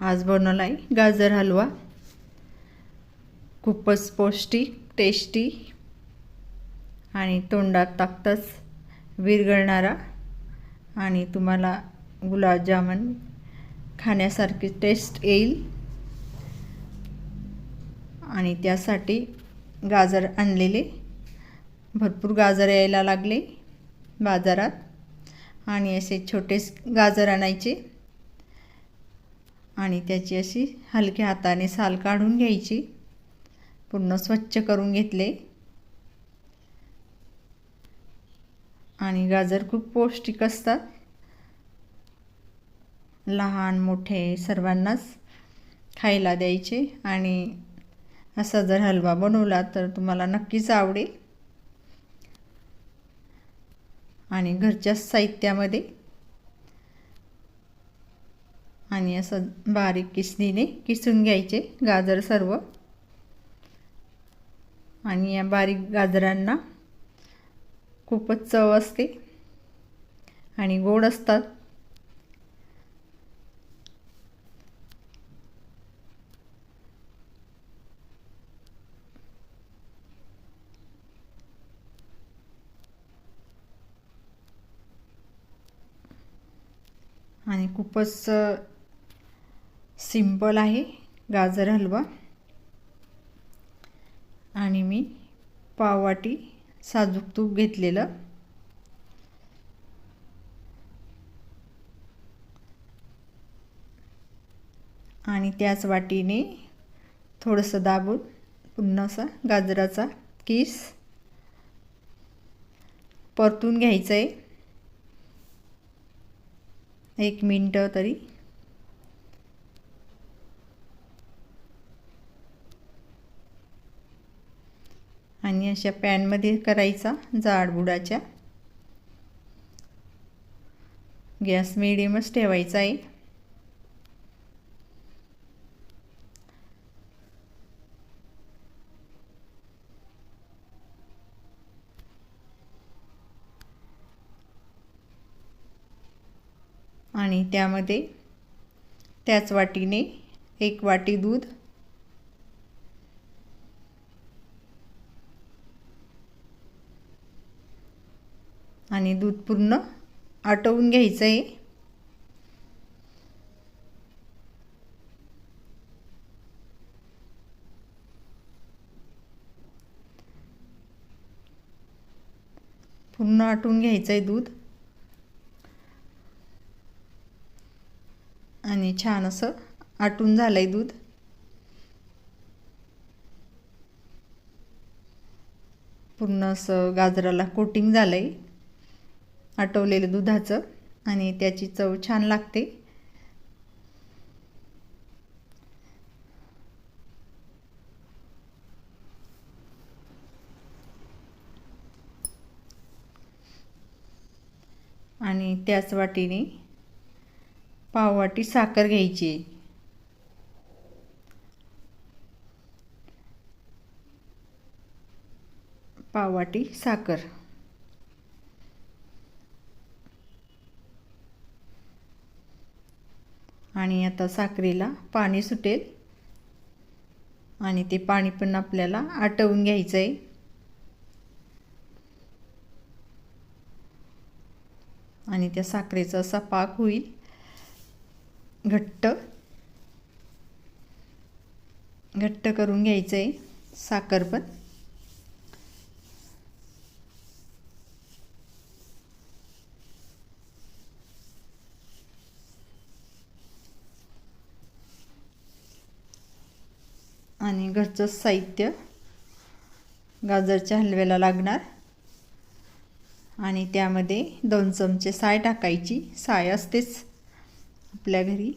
आज बनवला आहे गाजर हलवा. खूपच पौष्टिक टेस्टी आणि तोंडात टाकताच विरघळणारा आणि तुम्हाला गुलाबजामून खाण्यासारखी टेस्ट येईल. आणि त्यासाठी गाजर आणलेले. भरपूर गाजर यायला लागले बाजारात. आणि असे छोटे गाजर आणायचे. आणि त्याची अशी हलक्या हाताने साल काढून घ्यायची. पूर्ण स्वच्छ करून घेतले. आणि गाजर खूप पौष्टिक असतात. लहान मोठे सर्वांनाच खायला द्यायचे. आणि असा जर हलवा बनवला तर तुम्हाला नक्कीच आवडेल. आणि घरच्याच साहित्यामध्ये आणि असं बारीक किसणीने किसून घ्यायचे गाजर सर्व. आणि या बारीक गाजरांना खूपच चव असते आणि गोड असतात. आणि खूपच सिंपल आहे. गाजर हलवा. आणि मी पाववाटी साजूक तूप घेतलेलं. आणि त्याच वाटीने थोडंसं दाबून पुन्हा असा गाजराचा किस परतून घ्यायचं आहे एक मिनटं तरी. आणि अशा पॅनमध्ये करायचा जाडबुडाच्या. गॅस मिडियमच ठेवायचा आहे. आणि त्यामध्ये त्याच वाटीने एक वाटी दूध आणि दूध पूर्ण आटवून घ्यायचं आहे. पूर्ण आटवून घ्यायचं आहे दूध. आणि छान असं आटून झालं आहे दूध. पूर्ण असं गाजराला कोटिंग झालं आहे आटवलेलं दुधाचं आणि त्याची चव छान लागते. आणि त्याच वाटीने पाववाटी साखर घ्यायची. पाववाटी साखर. आणि आता साखरेला पाणी सुटेल. आणि ते पाणी पण आपल्याला आटवून घ्यायचं आहे आणि त्या साखरेचा असा पाक होईल. घट्ट. घट्ट करून घ्यायचं आहे साखर पण. आणि घरचं साहित्य गाजरच्या हलव्याला लागणार. आणि त्यामध्ये दोन चमचे साय टाकायची. साय असतेच आपल्या घरी.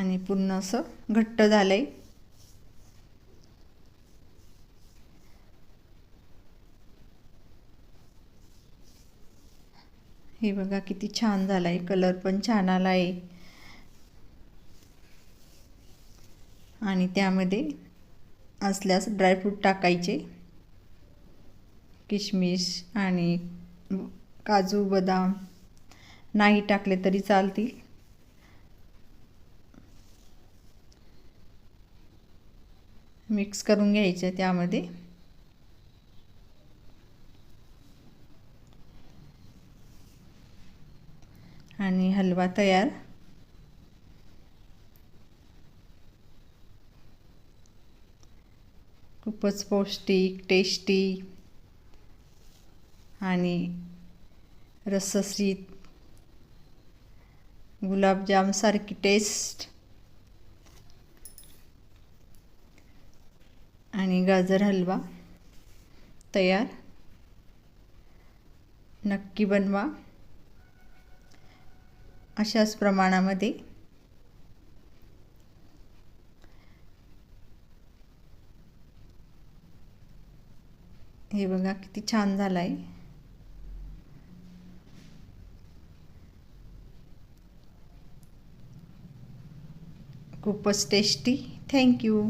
आणि पूर्ण असं घट्ट झालं आहे हे बघा किती छान झाला आहे कलर पण छान आला आहे आणि त्यामध्ये असल्यास ड्रायफ्रूट टाकायचे. किशमिश आणि काजू बदाम. नाही टाकले तरी चालतील. मिक्स करून घ्यायचे त्यामध्ये. आणि हलवा तयार. खूपच पौष्टिक टेस्टी आणि रससीत गुलाबजामसारखी टेस्ट आणि गाजर हलवा तयार. नक्की बनवा. अशाच प्रमाणामध्ये. हे बघा किती छान झालं आहे खूपच टेस्टी थँक्यू